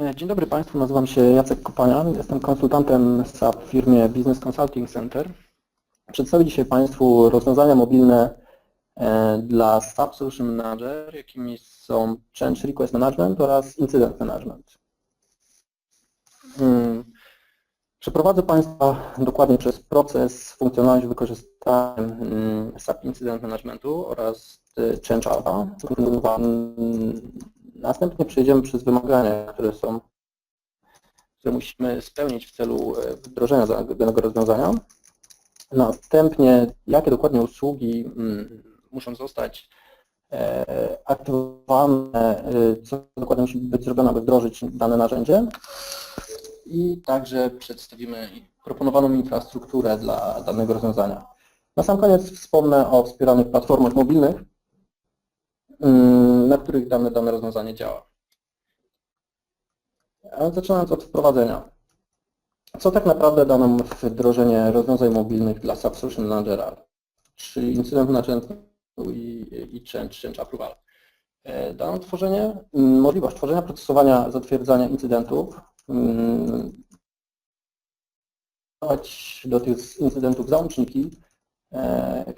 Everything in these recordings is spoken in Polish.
E, Dzień dobry Państwu, nazywam się Jacek Kopania, jestem konsultantem SAP w firmie Business Consulting Center. Przedstawię dzisiaj Państwu rozwiązania mobilne e, dla SAP Solution Manager, jakimi są Change Request Management oraz Incident Management. Mm, Przeprowadzę Państwa dokładnie przez proces funkcjonalność wykorzystania mm, SAP Incident Managementu oraz Change Alpha. Mm, Następnie przejdziemy przez wymagania, które są, które musimy spełnić w celu e, wdrożenia danego rozwiązania. Następnie, jakie dokładnie usługi mm, muszą zostać e, aktywowane, e, co dokładnie musi być zrobione, aby wdrożyć dane narzędzie. I także przedstawimy proponowaną infrastrukturę dla danego rozwiązania. Na sam koniec wspomnę o wspieranych platformach mobilnych, na których dane, dane rozwiązanie działa. Zaczynając od wprowadzenia. Co tak naprawdę da nam wdrożenie rozwiązań mobilnych dla SAP Solution Managera, czy Incident Management i, i Change, change Approval? E, Da nam tworzenie, mm, możliwość tworzenia, procesowania, zatwierdzania incydentów, mm, dodawać do tych incydentów załączniki,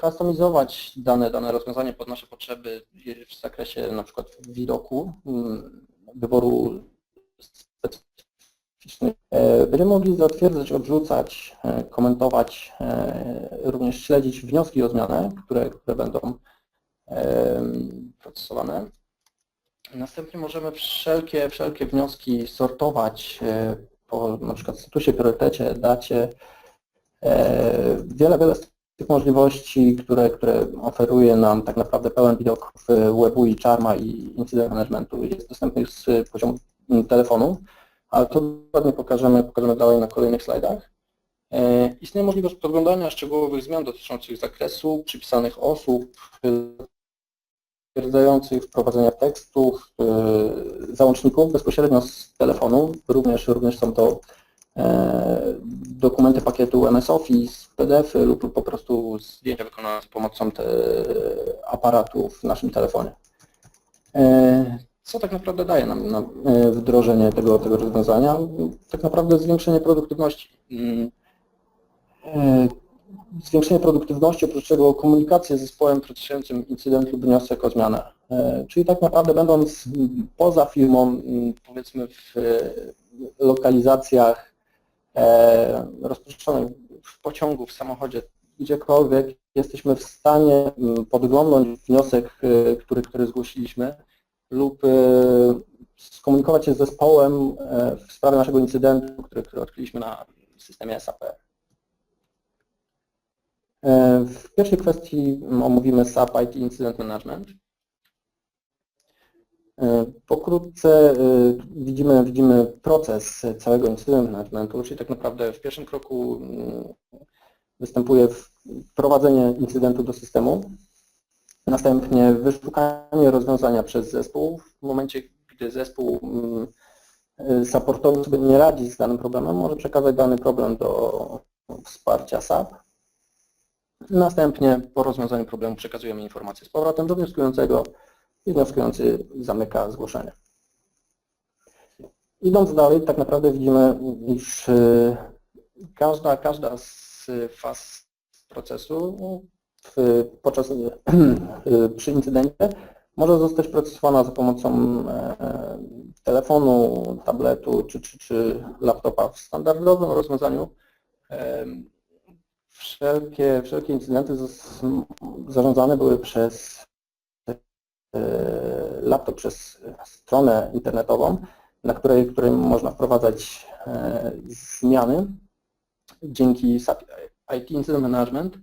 kustomizować dane, dane rozwiązanie pod nasze potrzeby w zakresie na przykład widoku, mm, wyboru specyficznych. E, Będziemy mogli zatwierdzać, odrzucać, e, komentować, e, również śledzić wnioski o zmianę, które, które będą e, procesowane. Następnie możemy wszelkie, wszelkie wnioski sortować e, po na przykład statusie, priorytecie, dacie. E, Wiele, wiele tych możliwości, które, które oferuje nam tak naprawdę pełen widok w webu i Charma i Incident Managementu jest dostępny już z poziomu telefonu, ale to dokładnie pokażemy, pokażemy dalej na kolejnych slajdach. E, Istnieje możliwość podglądania szczegółowych zmian dotyczących zakresu, przypisanych osób, stwierdzających wprowadzenia tekstów, e, załączników bezpośrednio z telefonu. Również, również są to e, dokumenty pakietu MS Office, PDF-y lub, po prostu zdjęcia wykonane z pomocą te aparatów w naszym telefonie. E, Co tak naprawdę daje nam, nam e, wdrożenie tego, tego rozwiązania? Tak naprawdę zwiększenie produktywności. Mm, e, Zwiększenie produktywności, oprócz czego komunikację z zespołem procesującym incydent lub wniosek o zmianę. Czyli tak naprawdę będąc poza firmą, powiedzmy w lokalizacjach rozproszczonych w pociągu, w samochodzie, gdziekolwiek, jesteśmy w stanie mm, podglądnąć wniosek, e, który, który zgłosiliśmy lub e, skomunikować się z zespołem e, w sprawie naszego incydentu, który, który odkryliśmy na systemie SAP. W pierwszej kwestii omówimy SAP IT Incident Management. E, Pokrótce e, widzimy, widzimy proces całego incydent managementu, czyli tak naprawdę w pierwszym kroku mm, występuje wprowadzenie incydentu do systemu, następnie wyszukanie rozwiązania przez zespół. W momencie, gdy zespół mm, e, supportowy sobie nie radzi z danym problemem, może przekazać dany problem do wsparcia SAP. Następnie po rozwiązaniu problemu przekazujemy informację z powrotem do wnioskującego i wnioskujący zamyka zgłoszenie. Idąc dalej, tak naprawdę widzimy, iż y, każda, każda z faz procesu w, podczas, y, przy incydencie może zostać procesowana za pomocą e, telefonu, tabletu czy, czy, czy laptopa. W standardowym rozwiązaniu e, wszelkie, wszelkie incydenty zarządzane były przez e, laptop, przez stronę internetową, na której, której można wprowadzać e, zmiany. Dzięki SAP IT Incident Management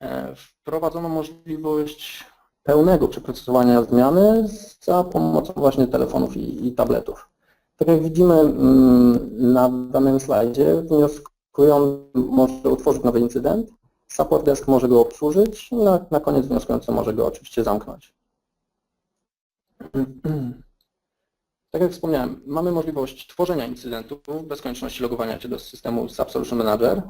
e, wprowadzono możliwość pełnego przeprocesowania zmiany za pomocą właśnie telefonów i, i tabletów. Tak jak widzimy mm, na danym slajdzie, wnioskujący może utworzyć nowy incydent, support desk może go obsłużyć i na, na koniec wnioskujący może go oczywiście zamknąć. Tak jak wspomniałem, mamy możliwość tworzenia incydentu bez konieczności logowania się do systemu SAP Solution Manager,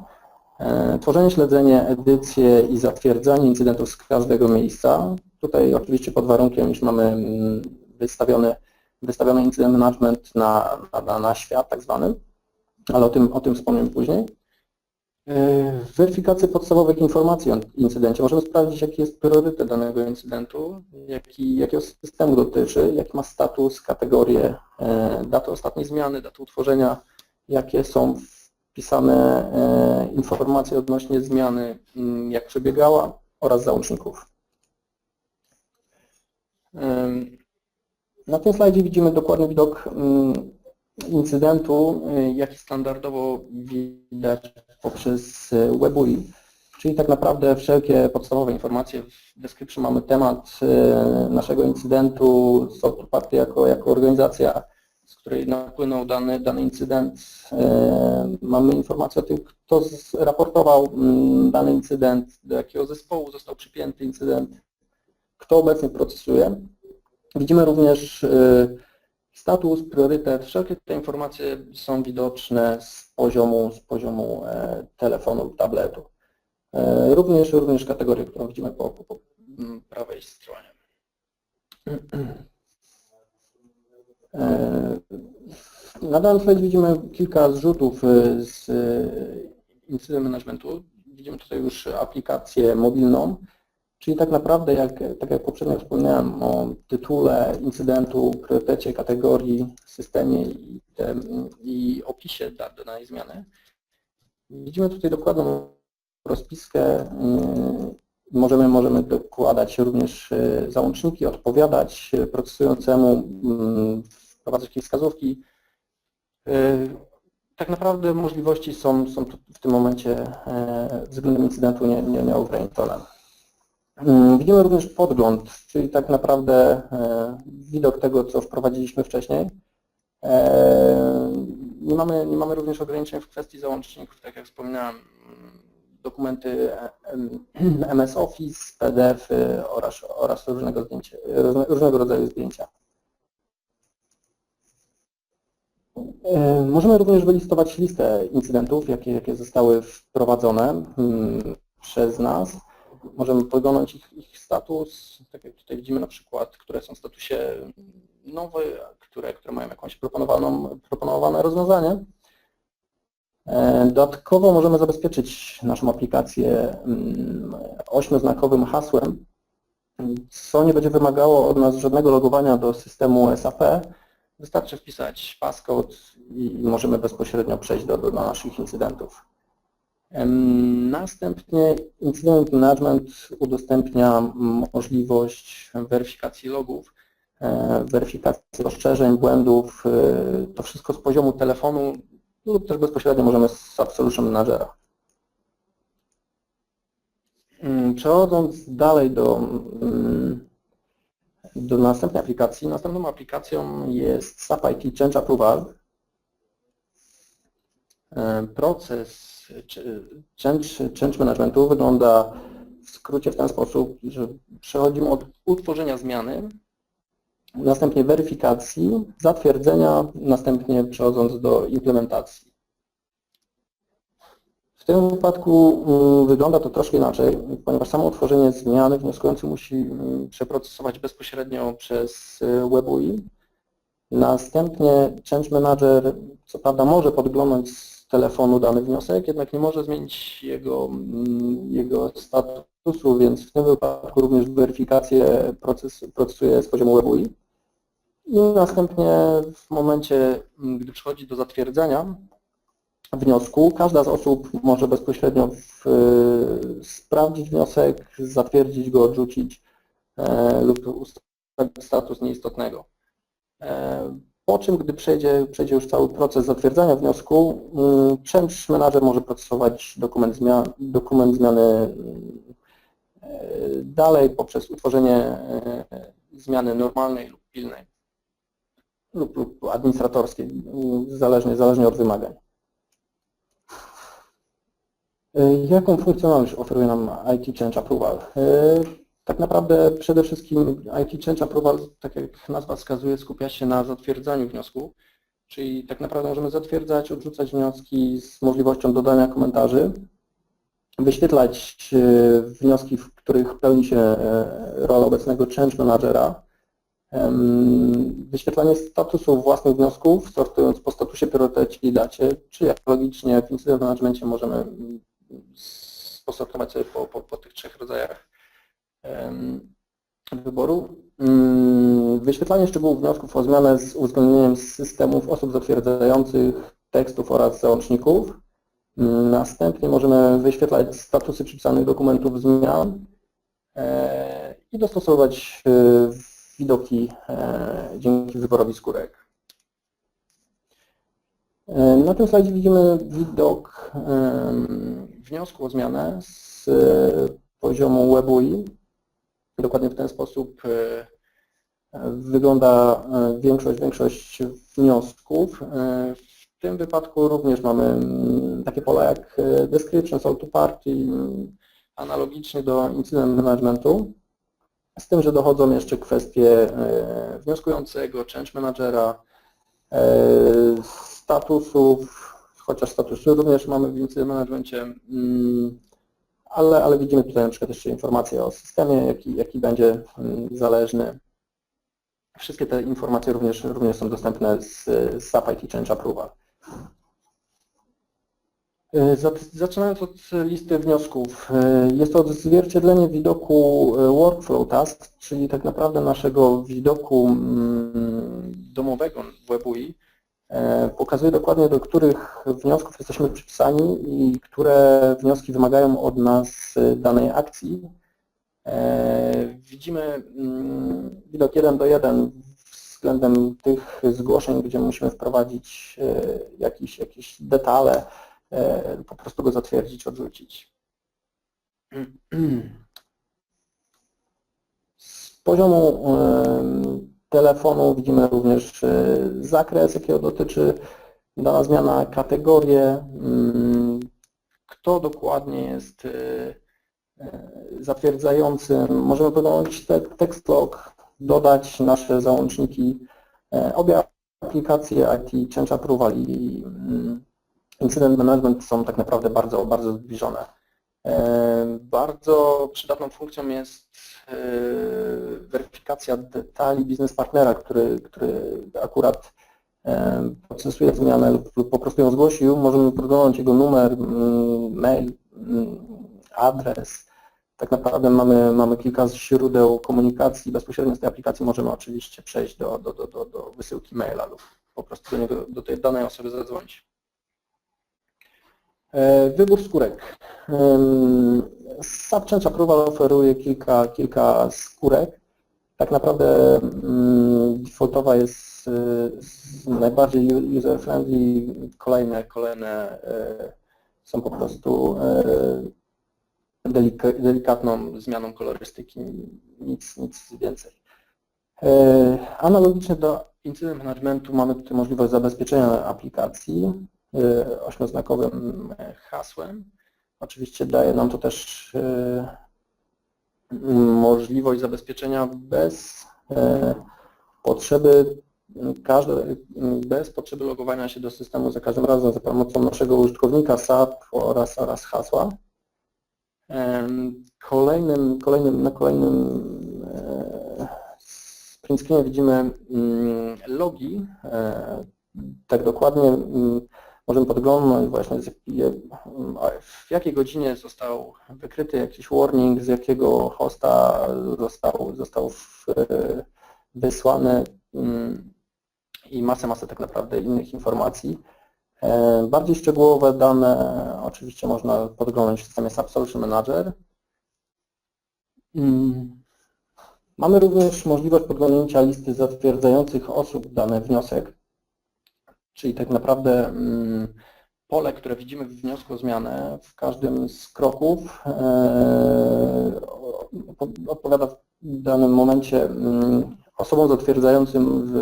e, tworzenie, śledzenie, edycję i zatwierdzanie incydentów z każdego miejsca. Tutaj oczywiście pod warunkiem, iż mamy mm, wystawiony wystawiony incydent management na, na, na świat tak zwany, ale o tym, o tym wspomnę później. W weryfikacji podstawowych informacji o incydencie możemy sprawdzić, jaki jest priorytet danego incydentu, jaki, jakiego systemu dotyczy, jaki ma status, kategorię, e, datę ostatniej zmiany, datę utworzenia, jakie są wpisane e, informacje odnośnie zmiany, m, jak przebiegała oraz załączników. Na tym slajdzie widzimy dokładny widok mm, incydentu, y, jaki standardowo widać poprzez y, WebUI. Czyli tak naprawdę wszelkie podstawowe informacje w description mamy temat y, naszego incydentu, software party jako, jako organizacja, z której napłynął dany, dany incydent. Mamy informację o tym, kto raportował mm, dany incydent, do jakiego zespołu został przypięty incydent, kto obecnie procesuje. Widzimy również status, priorytet, wszelkie te informacje są widoczne z poziomu, z poziomu e, telefonu lub tabletu. E, Również, również kategorię, którą widzimy po, po, mm, prawej stronie. E, Na danym slajdzie widzimy kilka zrzutów z incydent managementu. Widzimy tutaj już aplikację mobilną, Czyli tak naprawdę, jak, tak jak poprzednio wspomniałem o tytule, incydentu, priorytecie, kategorii, systemie i, i opisie da- danej zmiany, widzimy tutaj dokładną rozpiskę. Yy, Możemy, możemy dokładać również yy, załączniki, odpowiadać procesującemu, yy, wprowadzać jakieś wskazówki. Yy, Tak naprawdę możliwości są, są w tym momencie yy, względem incydentu nie, nie, nieograniczone. Mm, Widzimy również podgląd, czyli tak naprawdę e, widok tego, co wprowadziliśmy wcześniej. E, Nie mamy, nie mamy również ograniczeń w kwestii załączników, tak jak wspominałem, mm, dokumenty e, MS Office, PDF -y oraz, oraz różnego, zdjęcia, różne- różnego rodzaju zdjęcia. Możemy również wylistować listę incydentów, jakie, jakie zostały wprowadzone mm, przez nas. Możemy podglądać ich, ich status, tak jak tutaj widzimy na przykład, które są w statusie nowy, które, które mają jakąś proponowaną, proponowane rozwiązanie. E, Dodatkowo możemy zabezpieczyć naszą aplikację mm, ośmioznakowym hasłem, co nie będzie wymagało od nas żadnego logowania do systemu SAP. Wystarczy wpisać passcode i możemy bezpośrednio przejść do, do naszych incydentów. Następnie Incident Management udostępnia możliwość weryfikacji logów, e, weryfikacji rozszerzeń, błędów, e, to wszystko z poziomu telefonu lub też bezpośrednio możemy z Absolution Managera. Mm, Przechodząc dalej do, mm, do następnej aplikacji, następną aplikacją jest SAP IT Change Approval. E, Proces change, change managementu wygląda w skrócie w ten sposób, że przechodzimy od utworzenia zmiany, następnie weryfikacji, zatwierdzenia, następnie przechodząc do implementacji. W tym wypadku mm, wygląda to troszkę inaczej, ponieważ samo utworzenie zmiany wnioskujący musi mm, przeprocesować bezpośrednio przez y, WebUI. Następnie Change Manager co prawda może podglądnąć z telefonu dany wniosek, jednak nie może zmienić jego, mm, jego statusu, więc w tym wypadku również weryfikację proces, procesuje z poziomu WebUI. I następnie w momencie, mm, gdy przychodzi do zatwierdzenia wniosku, każda z osób może bezpośrednio w, sprawdzić wniosek, zatwierdzić go, odrzucić e, lub ustawić status nieistotnego. E, Po czym, gdy przejdzie, przejdzie już cały proces zatwierdzania wniosku, y, Change Manager może procesować dokument, zmian, dokument zmiany y, dalej poprzez utworzenie y, zmiany normalnej lub pilnej lub, lub administratorskiej, zależnie, zależnie od wymagań. Jaką funkcjonalność oferuje nam IT Change Approval? Tak naprawdę przede wszystkim IT Change Approval, tak jak nazwa wskazuje, skupia się na zatwierdzaniu wniosku, czyli tak naprawdę możemy zatwierdzać, odrzucać wnioski z możliwością dodania komentarzy, wyświetlać e, wnioski, w których pełni się e, rola obecnego Change Managera, Wyświetlanie statusów własnych wniosków, sortując po statusie, priorytecie i dacie, czy jak logicznie w incident managemencie możemy mm, posortować sobie po, po, po tych trzech rodzajach wyboru. Mm, Wyświetlanie szczegółów wniosków o zmianę z uwzględnieniem systemów osób zatwierdzających tekstów oraz załączników. Mm, Następnie możemy wyświetlać statusy przypisanych dokumentów zmian e, i dostosować e, widoki e, dzięki wyborowi skórek. Na tym slajdzie widzimy widok wniosku o zmianę z poziomu WebUI. Dokładnie w ten sposób e, e, wygląda e, większość, większość wniosków. W tym wypadku również mamy mm, takie pola jak description, all to party, mm, analogicznie do incident managementu. Z tym, że dochodzą jeszcze kwestie wnioskującego, change managera, statusów, chociaż statusy również mamy w incident managemencie, mm, ale, ale widzimy tutaj na przykład jeszcze informacje o systemie, jaki, jaki będzie mm, zależny. Wszystkie te informacje również, również są dostępne z, SAP IT Change Approval. Zac- Zaczynając od listy wniosków, e, jest to odzwierciedlenie widoku e, workflow task, czyli tak naprawdę naszego widoku mm, domowego w WebUI. E, Pokazuje dokładnie, do których wniosków jesteśmy przypisani i które wnioski wymagają od nas e, danej akcji. E, Widzimy mm, widok 1 do 1 względem tych zgłoszeń, gdzie musimy wprowadzić jakieś, jakieś detale, po prostu go zatwierdzić, odrzucić. Z poziomu telefonu widzimy również e, zakres, jakiego dotyczy dana zmiana, kategorię, mm, kto dokładnie jest e, e, zatwierdzającym. Możemy podłączyć te- text log, dodać nasze załączniki. Obie aplikacje IT Change Approval i mm, Incident Management są tak naprawdę bardzo, bardzo zbliżone. Bardzo przydatną funkcją jest weryfikacja detali biznes partnera, który, który akurat procesuje zmianę lub po prostu ją zgłosił. Możemy podglądać jego numer, mail, adres. Tak naprawdę mamy, mamy kilka źródeł komunikacji. Bezpośrednio z tej aplikacji możemy oczywiście przejść do, do, do, do, wysyłki maila lub po prostu do, niego, do tej danej osoby zadzwonić. E, Wybór skórek. SAP Change Approval oferuje kilka, kilka skórek. Tak naprawdę mm, defaultowa jest y, najbardziej user-friendly, kolejne, kolejne e, są po prostu delika- delikatną zmianą kolorystyki, nic, nic więcej. Analogicznie do incydent managementu mamy tutaj możliwość zabezpieczenia aplikacji ośmioznakowym hasłem. Oczywiście daje nam to też możliwość zabezpieczenia bez e, potrzeby każde, bez potrzeby logowania się do systemu za każdym razem za pomocą naszego użytkownika SAP oraz, oraz hasła. Kolejnym, kolejnym, na kolejnym e, print screenie widzimy mm, logi. E, Tak dokładnie mm, możemy podglądnąć właśnie w jakiej godzinie został wykryty jakiś warning, z jakiego hosta został, został e, wysłany mm, i masę, masę tak naprawdę innych informacji. E, Bardziej szczegółowe dane oczywiście można podglądać w systemie SAP Solution Manager. Mm. Mamy również możliwość podglądnięcia listy zatwierdzających osób dany wniosek, czyli tak naprawdę mm, pole, które widzimy w wniosku o zmianę w każdym z kroków e, odpowiada w danym momencie mm, osobom zatwierdzającym w,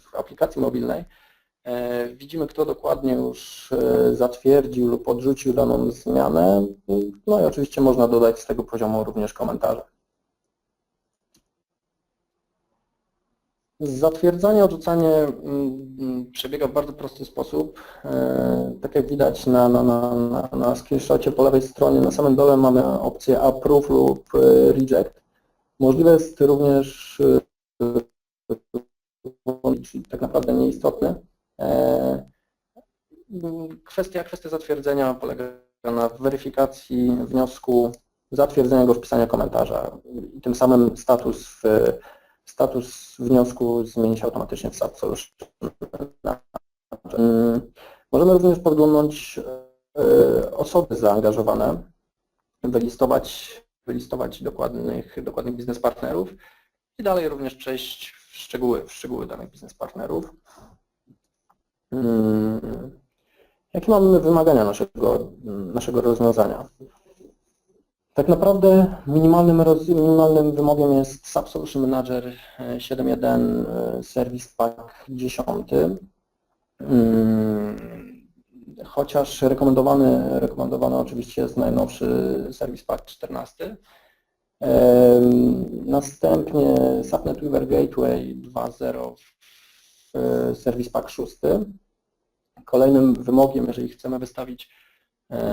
w aplikacji mobilnej. E, Widzimy, kto dokładnie już e, zatwierdził lub odrzucił daną zmianę. No i oczywiście można dodać z tego poziomu również komentarze. Zatwierdzanie, odrzucanie mm, mm, przebiega w bardzo prosty sposób. E, Tak jak widać na, na, na, na, po lewej stronie, na samym dole mamy opcję Approve lub e, Reject. Możliwe jest również e, tak naprawdę nieistotny. E, Kwestia, kwestia zatwierdzenia polega na weryfikacji wniosku, zatwierdzenia go wpisania komentarza i tym samym status, w, status wniosku zmieni się automatycznie w Solution. Mm, Możemy również podglądnąć e, osoby zaangażowane, wylistować, wylistować dokładnych, dokładnych biznes partnerów i dalej również przejść w szczegóły, w szczegóły danych biznes partnerów. Mm, Jakie mamy wymagania naszego, naszego rozwiązania? Tak naprawdę minimalnym, minimalnym wymogiem jest SAP Solution Manager e, 7.1 e, Service Pack 10. Mm, Chociaż rekomendowany, rekomendowany oczywiście jest najnowszy Service Pack 14. Em, Następnie SAP NetWeaver Gateway 2.0 w e, Service Pack 6. Kolejnym wymogiem, jeżeli chcemy wystawić e,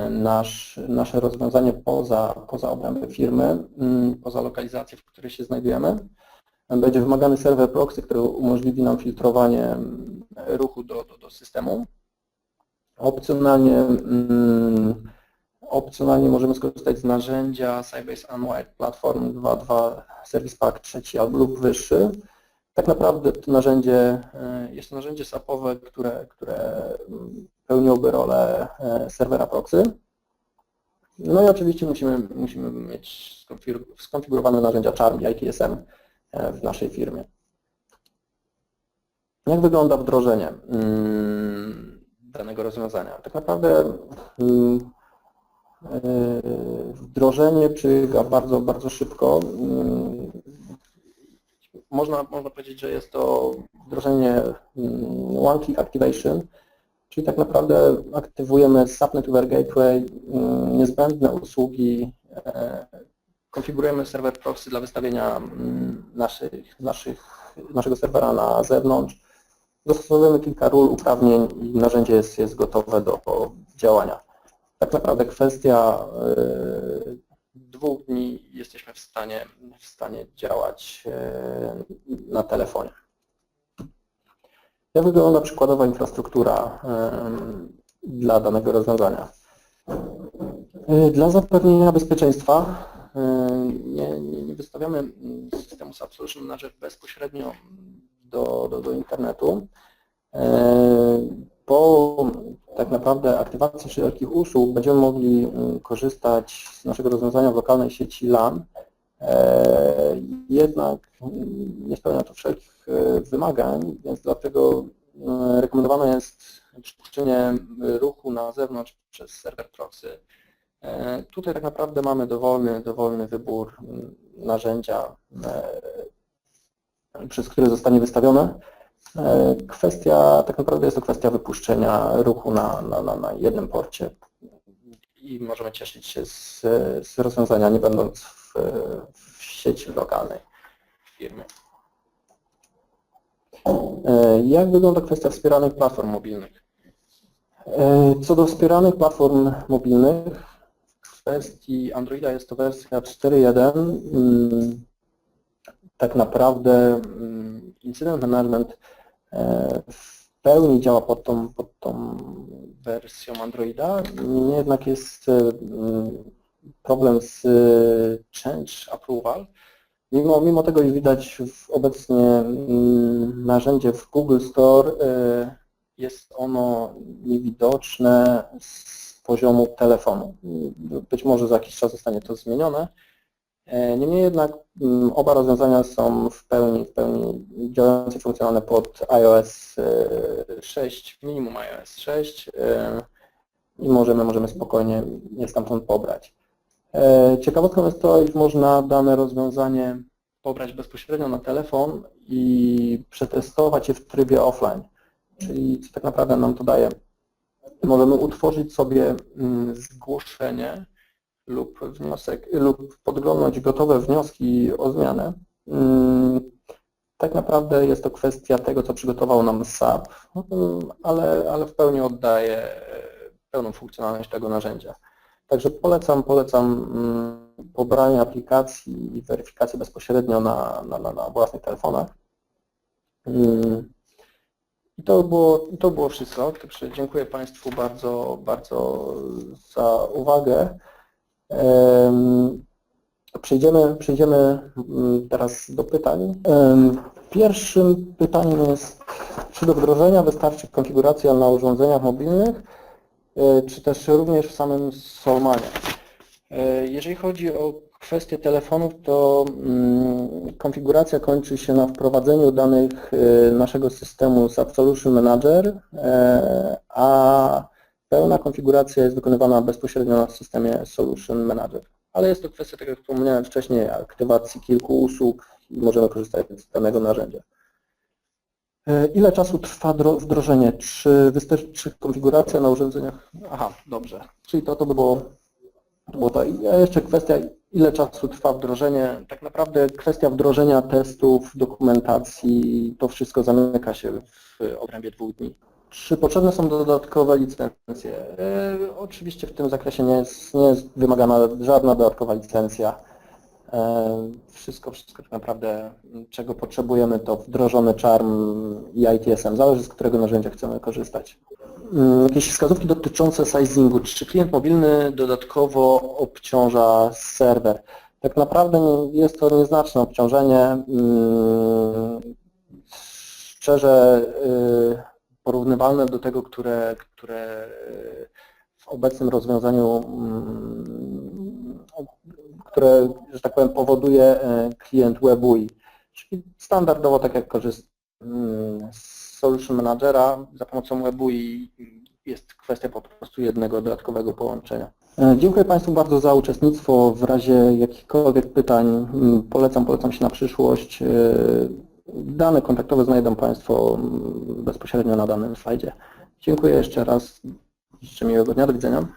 nasz, nasze rozwiązanie poza, poza obręby firmy, mm, poza lokalizację, w której się znajdujemy, będzie wymagany serwer proxy, który umożliwi nam filtrowanie mm, ruchu do, do, do systemu. Opcjonalnie, mm, opcjonalnie możemy skorzystać z narzędzia Sybase Unwired Platform 2.2 Service Pack 3 albo lub wyższy. Tak naprawdę to narzędzie e, jest to narzędzie SAP-owe, które, które pełniłoby rolę e, serwera proxy. No i oczywiście musimy, musimy mieć skonfigur- skonfigurowane narzędzia Charm i ITSM e, w naszej firmie. Jak wygląda wdrożenie mm, danego rozwiązania? Tak naprawdę mm, e, wdrożenie przebiega bardzo, bardzo szybko. Mm, Można, można powiedzieć, że jest to wdrożenie One Click Activation, czyli tak naprawdę aktywujemy SAP NetWeaver Gateway, mm, niezbędne usługi, e, konfigurujemy serwer proxy dla wystawienia mm, naszych, naszych, naszego serwera na zewnątrz, dostosowujemy kilka ról, uprawnień i narzędzie jest, jest gotowe do działania. Tak naprawdę kwestia e, dwóch dni jesteśmy w stanie, w stanie działać e, na telefonie. Jak wygląda przykładowa infrastruktura dla danego rozwiązania? E, Dla zapewnienia bezpieczeństwa e, nie, nie, nie wystawiamy mm, systemu SAP Solution Manager bezpośrednio do, do, do internetu. E, Po tak naprawdę aktywacji wszelkich usług będziemy mogli mm, korzystać z naszego rozwiązania w lokalnej sieci LAN, jednak mm, nie spełnia to wszelkich e, wymagań, więc dlatego e, rekomendowane jest przypuszczenie ruchu na zewnątrz przez serwer proxy. E, Tutaj tak naprawdę mamy dowolny, dowolny wybór mm, narzędzia, e, przez które zostanie wystawione. E, Kwestia, tak naprawdę jest to kwestia wypuszczenia ruchu na, na, na, na jednym porcie i możemy cieszyć się z, z rozwiązania, nie będąc w, sieci lokalnej w firmie. E, Jak wygląda kwestia wspieranych platform mobilnych? E, Co do wspieranych platform mobilnych, w kwestii Androida jest to wersja 4.1. Mm, Tak naprawdę mm, Incident Management e, w pełni działa pod tą, pod tą wersją Androida. Niemniej jednak jest mm, problem z e, Change Approval. Mimo, mimo tego, iż widać obecnie mm, narzędzie w Google Store, e, jest ono niewidoczne z poziomu telefonu. Być może za jakiś czas zostanie to zmienione. E, Niemniej jednak mm, oba rozwiązania są w pełni, w pełni działające, funkcjonalne pod iOS e, 6, minimum iOS 6 e, i możemy, możemy spokojnie je stamtąd pobrać. E, Ciekawostką jest to, iż można dane rozwiązanie pobrać bezpośrednio na telefon i przetestować je w trybie offline. Czyli co tak naprawdę nam to daje? Możemy utworzyć sobie mm, zgłoszenie lub wniosek, lub podglądnąć gotowe wnioski o zmianę. Mm, Tak naprawdę jest to kwestia tego, co przygotował nam SAP, mm, ale, ale w pełni oddaje e, pełną funkcjonalność tego narzędzia. Także polecam, polecam mm, pobranie aplikacji i weryfikację bezpośrednio na, na, na, na własnych telefonach. Mm. I to było, to było wszystko. Także dziękuję Państwu bardzo, bardzo za uwagę. Em, Przejdziemy, przejdziemy mm, teraz do pytań. Pierwszym pytaniem jest, czy do wdrożenia wystarczy konfiguracja na urządzeniach mobilnych, czy też również w samym Solmanie? E, Jeżeli chodzi o kwestię telefonów, to mm, konfiguracja kończy się na wprowadzeniu danych e, naszego systemu SAP Solution Manager, e, a pełna konfiguracja jest wykonywana bezpośrednio na systemie Solution Manager. Ale jest to kwestia, tak jak wspomniałem wcześniej, aktywacji kilku usług i możemy korzystać z danego narzędzia. E, Ile czasu trwa dro- wdrożenie? Czy wystarczy konfiguracja na urządzeniach? Aha, dobrze. Czyli to, to by było, to było to. I a jeszcze kwestia, ile czasu trwa wdrożenie. Tak naprawdę kwestia wdrożenia testów, dokumentacji, to wszystko zamyka się w obrębie dwóch dni. Czy potrzebne są dodatkowe licencje? E, oczywiście w tym zakresie nie jest, nie jest wymagana żadna dodatkowa licencja. E, Wszystko, wszystko tak naprawdę, czego potrzebujemy, to wdrożony charm i ITSM, zależy z którego narzędzia chcemy korzystać. Mm, Jakieś wskazówki dotyczące sizingu. Czy klient mobilny dodatkowo obciąża serwer? Tak naprawdę jest to nieznaczne obciążenie. Mm, Szczerze y, porównywalne do tego, które, które y, w obecnym rozwiązaniu mm, które, że tak powiem, powoduje e, klient WebUI. Czyli standardowo, tak jak korzystam z Solution Managera, za pomocą WebUI jest kwestia po prostu jednego dodatkowego połączenia. E, Dziękuję Państwu bardzo za uczestnictwo. W razie jakichkolwiek pytań mm, polecam, polecam się na przyszłość. E, Dane kontaktowe znajdą Państwo mm, bezpośrednio na danym slajdzie. Dziękuję jeszcze raz. Życzę miłego dnia. Do widzenia.